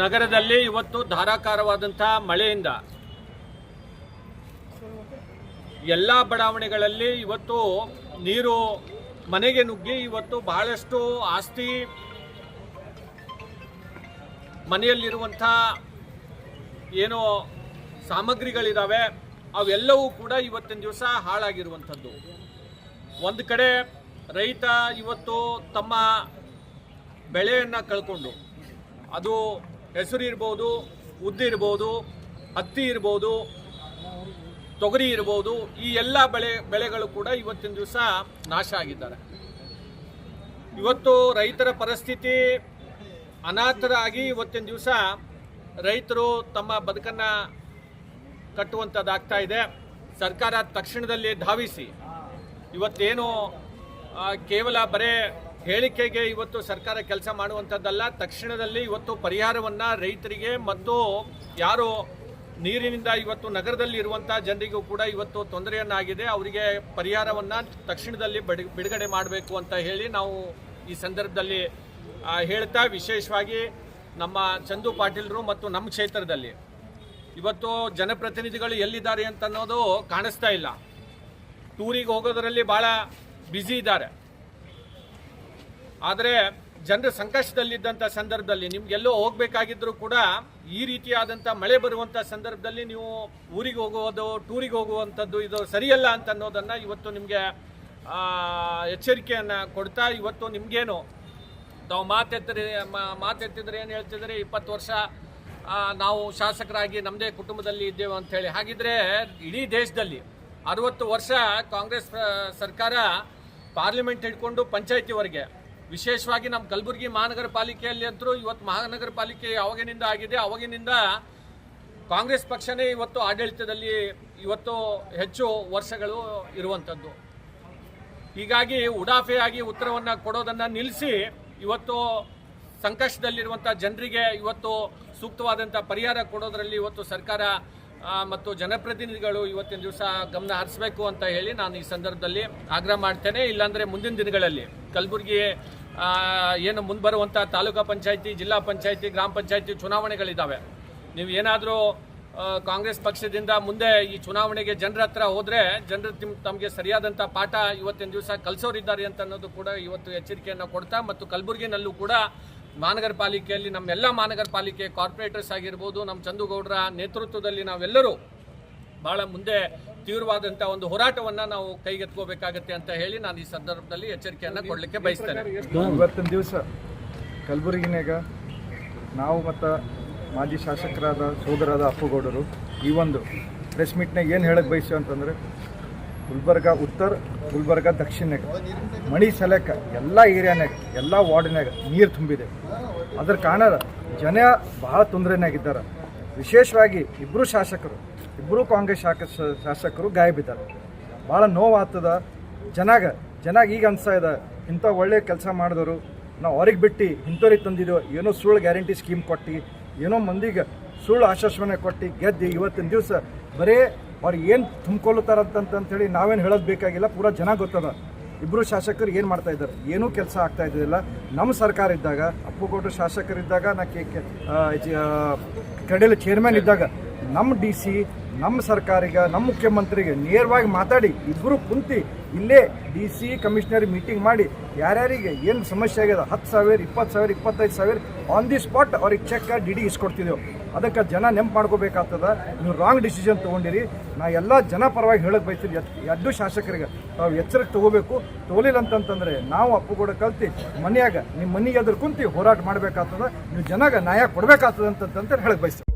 ನಗರದಲ್ಲಿ ಇವತ್ತು ಧಾರಾಕಾರವಾದಂಥ ಮಳೆಯಿಂದ ಎಲ್ಲ ಬಡಾವಣೆಗಳಲ್ಲಿ ಇವತ್ತು ನೀರು ಮನೆಗೆ ನುಗ್ಗಿ ಇವತ್ತು ಬಹಳಷ್ಟು ಆಸ್ತಿ ಮನೆಯಲ್ಲಿರುವಂಥ ಏನು ಸಾಮಗ್ರಿಗಳಿದ್ದಾವೆ ಅವೆಲ್ಲವೂ ಕೂಡ ಇವತ್ತಿನ ದಿವಸ ಹಾಳಾಗಿರುವಂಥದ್ದು. ಒಂದು ಕಡೆ ರೈತ ಇವತ್ತು ತಮ್ಮ ಬೆಳೆಯನ್ನು ಕಳ್ಕೊಂಡು, ಅದು ಹೆಸರು ಇರ್ಬೋದು ಉದ್ದಿರ್ಬೋದು ಹತ್ತಿ ಇರ್ಬೋದು, ತೊಗರಿ ಇರ್ಬೋದು, ಈ ಎಲ್ಲ ಬೆಳೆ, ಬೆಳೆಗಳು ಕೂಡ ಇವತ್ತಿನ ದಿವಸ ನಾಶ ಆಗಿದ್ದಾರೆ. ಇವತ್ತು ರೈತರ ಪರಿಸ್ಥಿತಿ ಅನಾಥರಾಗಿ ಇವತ್ತಿನ ದಿವಸ ರೈತರು ತಮ್ಮ ಬದುಕನ್ನು ಕಟ್ಟುವಂಥದ್ದಾಗ್ತಾ ಇದೆ. ಸರ್ಕಾರ ತಕ್ಷಣದಲ್ಲಿ ಧಾವಿಸಿ. ಇವತ್ತೇನು ಕೇವಲ ಬರೇ ಹೇಳಿಕೆಗೆ ಇವತ್ತು ಸರ್ಕಾರ ಕೆಲಸ ಮಾಡುವಂಥದ್ದಲ್ಲ, ತಕ್ಷಣದಲ್ಲಿ ಇವತ್ತು ಪರಿಹಾರವನ್ನು ರೈತರಿಗೆ ಮತ್ತು ಯಾರು ನೀರಿನಿಂದ ಇವತ್ತು ನಗರದಲ್ಲಿ ಇರುವಂಥ ಜನರಿಗೂ ಕೂಡ ಇವತ್ತು ತೊಂದರೆಯನ್ನಾಗಿದೆ. ಅವರಿಗೆ ಪರಿಹಾರವನ್ನು ತಕ್ಷಣದಲ್ಲಿ ಬಿಡು, ಬಿಡುಗಡೆ ಮಾಡಬೇಕು ಅಂತ ಹೇಳಿ ನಾವು ಈ ಸಂದರ್ಭದಲ್ಲಿ ಹೇಳ್ತಾ ವಿಶೇಷವಾಗಿ ನಮ್ಮ ಚಂದು ಪಾಟೀಲ್ರು ಮತ್ತು ನಮ್ಮ ಕ್ಷೇತ್ರದಲ್ಲಿ. ಇವತ್ತು ಜನಪ್ರತಿನಿಧಿಗಳು ಎಲ್ಲಿದ್ದಾರೆ ಅಂತ ಅನ್ನೋದು ಕಾಣಿಸ್ತಾ ಇಲ್ಲ. ಟೂರಿಗೆ ಹೋಗೋದರಲ್ಲಿ ಭಾಳ ಬ್ಯುಸಿ ಇದ್ದಾರೆ. ಆದರೆ ಜನರ ಸಂಕಷ್ಟದಲ್ಲಿದ್ದಂಥ ಸಂದರ್ಭದಲ್ಲಿ ನಿಮ್ಗೆಲ್ಲೋ ಹೋಗಬೇಕಾಗಿದ್ದರೂ ಕೂಡ ಈ ರೀತಿಯಾದಂಥ ಮಳೆ ಬರುವಂಥ ಸಂದರ್ಭದಲ್ಲಿ ನೀವು ಊರಿಗೆ ಹೋಗುವುದು, ಟೂರಿಗೆ ಹೋಗುವಂಥದ್ದು ಇದು ಸರಿಯಲ್ಲ ಅಂತ ಅನ್ನೋದನ್ನು ಇವತ್ತು ನಿಮಗೆ ಎಚ್ಚರಿಕೆಯನ್ನು ಕೊಡ್ತಾ ಇವತ್ತು ನಿಮಗೇನು? ತಾವು ಮಾತೆತ್ತಿದ್ರೆ ಮಾತೆತ್ತಿದ್ರೆ ಏನು ಹೇಳ್ತಿದ್ರೆ ಇಪ್ಪತ್ತು ವರ್ಷ ನಾವು ಶಾಸಕರಾಗಿ ನಮ್ಮದೇ ಕುಟುಂಬದಲ್ಲಿ ಇದ್ದೇವೆ ಅಂಥೇಳಿ ಹಾಗಿದ್ರೆ ಇಡೀ ದೇಶದಲ್ಲಿ ಅರವತ್ತು ವರ್ಷ ಕಾಂಗ್ರೆಸ್ ಸರ್ಕಾರ ಪಾರ್ಲಿಮೆಂಟ್ ಹಿಡ್ಕೊಂಡು ಪಂಚಾಯತಿವರೆಗೆ ವಿಶೇಷವಾಗಿ ನಮ್ಮ ಕಲಬುರಗಿ ಮಹಾನಗರ ಪಾಲಿಕೆಯಲ್ಲಿ ಅಂತೂ ಇವತ್ತು ಮಹಾನಗರ ಪಾಲಿಕೆ ಯಾವಾಗಿನಿಂದ ಆಗಿದೆ, ಅವಾಗಿನಿಂದ ಕಾಂಗ್ರೆಸ್ ಪಕ್ಷನೇ ಇವತ್ತು ಆಡಳಿತದಲ್ಲಿ ಇವತ್ತು ಹೆಚ್ಚು ವರ್ಷಗಳು ಇರುವಂಥದ್ದು. ಹೀಗಾಗಿ ಉಡಾಫೆಯಾಗಿ ಉತ್ತರವನ್ನು ಕೊಡೋದನ್ನು ನಿಲ್ಲಿಸಿ ಇವತ್ತು ಸಂಕಷ್ಟದಲ್ಲಿರುವಂಥ ಜನರಿಗೆ ಇವತ್ತು ಸೂಕ್ತವಾದಂಥ ಪರಿಹಾರ ಕೊಡೋದರಲ್ಲಿ ಇವತ್ತು ಸರ್ಕಾರ ಮತ್ತು ಜನಪ್ರತಿನಿಧಿಗಳು ಇವತ್ತಿನ ದಿವಸ ಗಮನ ಹರಿಸಬೇಕು ಅಂತ ಹೇಳಿ ನಾನು ಈ ಸಂದರ್ಭದಲ್ಲಿ ಆಗ್ರಹ ಮಾಡ್ತೇನೆ. ಇಲ್ಲಾಂದರೆ ಮುಂದಿನ ದಿನಗಳಲ್ಲಿ ಕಲಬುರಗಿ ಏನು ಮುಂದೆ ಬರುವಂಥ ತಾಲೂಕಾ ಪಂಚಾಯತಿ, ಜಿಲ್ಲಾ ಪಂಚಾಯಿತಿ, ಗ್ರಾಮ ಪಂಚಾಯಿತಿ ಚುನಾವಣೆಗಳಿದ್ದಾವೆ ನೀವು ಏನಾದರೂ ಕಾಂಗ್ರೆಸ್ ಪಕ್ಷದಿಂದ ಮುಂದೆ ಈ ಚುನಾವಣೆಗೆ ಜನರ ಹತ್ರ ಹೋದರೆ ಜನರು ತಿಮ್, ತಮಗೆ ಸರಿಯಾದಂಥ ಪಾಠ ಇವತ್ತಿನ ದಿವಸ ಕಲಿಸೋರಿದ್ದಾರೆ ಅಂತ ಅನ್ನೋದು ಕೂಡ ಇವತ್ತು ಎಚ್ಚರಿಕೆಯನ್ನು ಕೊಡ್ತಾ ಮತ್ತು ಕಲಬುರಗಿನಲ್ಲೂ ಕೂಡ ಮಹಾನಗರ ಪಾಲಿಕೆಯಲ್ಲಿ ನಮ್ಮೆಲ್ಲ ಮಹಾನಗರ ಪಾಲಿಕೆ ಕಾರ್ಪೊರೇಟರ್ಸ್ ಆಗಿರ್ಬೋದು ನಮ್ಮ ಚಂದುಗೌಡರ ನೇತೃತ್ವದಲ್ಲಿ ನಾವೆಲ್ಲರೂ ಬಹಳ ಮುಂದೆ ತೀವ್ರವಾದಂಥ ಒಂದು ಹೋರಾಟವನ್ನು ನಾವು ಕೈಗೆತ್ಕೋಬೇಕಾಗತ್ತೆ ಅಂತ ಹೇಳಿ ನಾನು ಈ ಸಂದರ್ಭದಲ್ಲಿ ಎಚ್ಚರಿಕೆಯನ್ನು ಕೊಡಲಿಕ್ಕೆ ಬಯಸ್ತೇನೆ. ಇವತ್ತಿನ ದಿವಸ ಕಲಬುರಗಿನಾಗ ನಾವು ಮತ್ತು ಮಾಜಿ ಶಾಸಕರಾದ ಸೋದರಾದ ಅಪ್ಪುಗೌಡರು ಈ ಒಂದು ಪ್ರೆಸ್ ಮೀಟ್ನಾಗ ಏನು ಹೇಳಕ್ಕೆ ಬಯಸ್ತೀವಿ ಅಂತಂದರೆ, ಗುಲ್ಬರ್ಗ ಉತ್ತರ, ಗುಲ್ಬರ್ಗ ದಕ್ಷಿಣಾಗ ಮಣಿ ಸಲಕ ಎಲ್ಲ ಏರಿಯಾನಾಗ ಎಲ್ಲ ವಾರ್ಡ್ನಾಗ ನೀರು ತುಂಬಿದೆ. ಅದ್ರ ಕಾರಣ ಜನ ಭಾಳ ತೊಂದರೆನಾಗಿದ್ದಾರೆ ವಿಶೇಷವಾಗಿ ಇಬ್ಬರು ಶಾಸಕರು ಇಬ್ಬರು ಕಾಂಗ್ರೆಸ್ ಶಾಕ ಶಾಸಕರು ಗಾಯ ಬಿದ್ದಾರೆ ಭಾಳ ನೋವಾಗ್ತದ. ಜನಾಗ ಜನಾಗ ಈಗ ಅನಿಸ್ತಾ ಇದೆ. ಇಂಥ ಒಳ್ಳೆ ಕೆಲಸ ಮಾಡಿದವರು. ನಾವು ಅವ್ರಿಗೆ ಬಿಟ್ಟು ಇಂಥವ್ರಿಗೆ ತಂದಿದ್ದೆವು ಏನೋ ಸುಳ್ಳು ಗ್ಯಾರಂಟಿ ಸ್ಕೀಮ್ ಕೊಟ್ಟು, ಏನೋ ಮಂದಿಗೆ ಸುಳ್ಳು ಆಶ್ವಾಸನೆ ಕೊಟ್ಟು ಗೆದ್ದು ಇವತ್ತಿನ ದಿವಸ ಬರೀ ಅವ್ರು ಏನು ತುಂಬ್ಕೊಳ್ಳುತ್ತಾರಂತಂತೇಳಿ ನಾವೇನು ಹೇಳೋದು ಬೇಕಾಗಿಲ್ಲ. ಪೂರಾ ಜನ ಗೊತ್ತದ. ಇಬ್ಬರು ಶಾಸಕರು ಏನು ಮಾಡ್ತಾ ಇದ್ದಾರೆ? ಏನೂ ಕೆಲಸ ಆಗ್ತಾ ಇದ್ದಿಲ್ಲ ನಮ್ಮ ಸರ್ಕಾರ ಇದ್ದಾಗ ಅಪ್ಪುಗೌಡರು ಶಾಸಕರಿದ್ದಾಗ, ನಾ ಕೆ ಕೆ ಕಡೆಯಲ್ಲಿ ಚೇರ್ಮನ್ ಇದ್ದಾಗ ನಮ್ಮ ಡಿ ಸಿ ನಮ್ಮ ಸರ್ಕಾರಿಗೆ, ನಮ್ಮ ಮುಖ್ಯಮಂತ್ರಿಗೆ ನೇರವಾಗಿ ಮಾತಾಡಿ ಇಬ್ಬರು ಕುಂತು ಇಲ್ಲೇ ಡಿ ಸಿ ಕಮಿಷನರ್ ಮೀಟಿಂಗ್ ಮಾಡಿ, ಯಾರ್ಯಾರಿಗೆ ಏನು ಸಮಸ್ಯೆ ಆಗ್ಯದ, ಹತ್ತು ಸಾವಿರ, ಇಪ್ಪತ್ತು ಸಾವಿರ, ಇಪ್ಪತ್ತೈದು ಸಾವಿರ ಆನ್ ದಿ ಸ್ಪಾಟ್ ಅವ್ರಿಗೆ ಚೆಕ್ ಡಿ ಡಿ ಇಸ್ಕೊಡ್ತಿದ್ದೆವು. ಅದಕ್ಕೆ ಜನ ನೆಂಪು ಮಾಡ್ಕೋಬೇಕಾಗ್ತದ. ನೀವು ರಾಂಗ್ ಡಿಸಿಷನ್ ತೊಗೊಂಡಿರಿ. ನಾ ಎಲ್ಲ ಜನ ಪರವಾಗಿ ಹೇಳಕ್ಕೆ ಬಯಸ್ತೀನಿ. ಎದ್ದು ಶಾಸಕರಿಗೆ, ತಾವು ಎಚ್ಚರಿಕೆ ತೊಗೋಬೇಕು. ತೋಲಿಲ್ಲ ಅಂತಂತಂದರೆ ನಾವು ಅಪ್ಪು ಕೂಡ ಕಲ್ತು, ಮನೆಯಾಗ ನಿಮ್ಮ ಮನೆಗೆ ಎದುರು ಕುಂತು ಹೋರಾಟ ಮಾಡಬೇಕಾಗ್ತದ. ನೀವು ಜನಾಗ ನ್ಯಾಯ ಕೊಡಬೇಕಾಗ್ತದೆ ಅಂತಂತ ಹೇಳಕ್ಕೆ ಬಯಸ್ತೀನಿ.